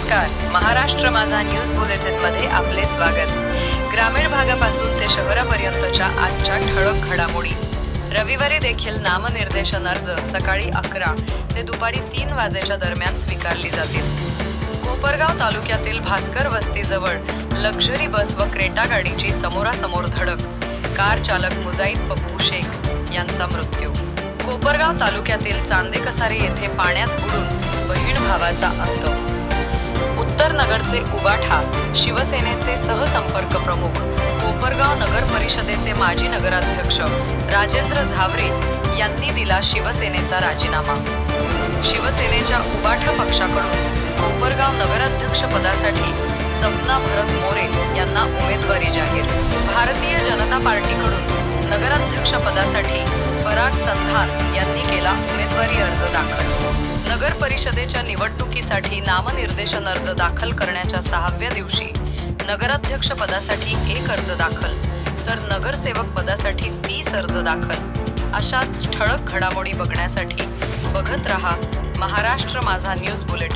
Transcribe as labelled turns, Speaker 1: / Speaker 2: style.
Speaker 1: नमस्कार. महाराष्ट्र माझा न्यूज बुलेटिनमध्ये आपले स्वागत. ग्रामीण भागापासून ते शहरापर्यंतच्या आजच्या ठळक घडामोडी. रविवारी देखील नामनिर्देशन अर्ज सकाळी अकरा ते दुपारी तीन वाजेच्या दरम्यान स्वीकारली जातील. कोपरगाव तालुक्यातील भास्कर वस्तीजवळ लक्झरी बस व क्रेटा गाडीची समोरासमोर धडक. कार चालक मुजाईद पप्पू शेख यांचा मृत्यू. कोपरगाव तालुक्यातील चांदेकसारी येथे पाण्यात बुडून बहीण भावाचा अंत. उत्तर नगरचे उबाठा शिवसेनेचे सहसंपर्क प्रमुख कोपरगाव नगर परिषदेचे माजी नगराध्यक्ष राजेंद्र झावरे यांनी दिला शिवसेनेचा राजीनामा. शिवसेनेच्या उबाठा पक्षाकडून कोपरगाव नगराध्यक्ष पदासाठी सपना भरत मोरे यांना उमेदवारी जाहीर. भारतीय जनता पार्टीकडून नगराध्यक्ष पदासाठी पराग संधान यांनी केला उमेदवारी अर्ज दाखल. नगर परिषदेच्या निवडणुकीसाठी नामनिर्देशन अर्ज दाखल करण्याच्या सहाव्या दिवशी नगराध्यक्ष पदासाठी एक अर्ज दाखल तर नगरसेवक पदासाठी तीस अर्ज दाखल. अशाच ठळक घडामोडी बघण्यासाठी बघत रहा महाराष्ट्र माझा न्यूज बुलेटिन.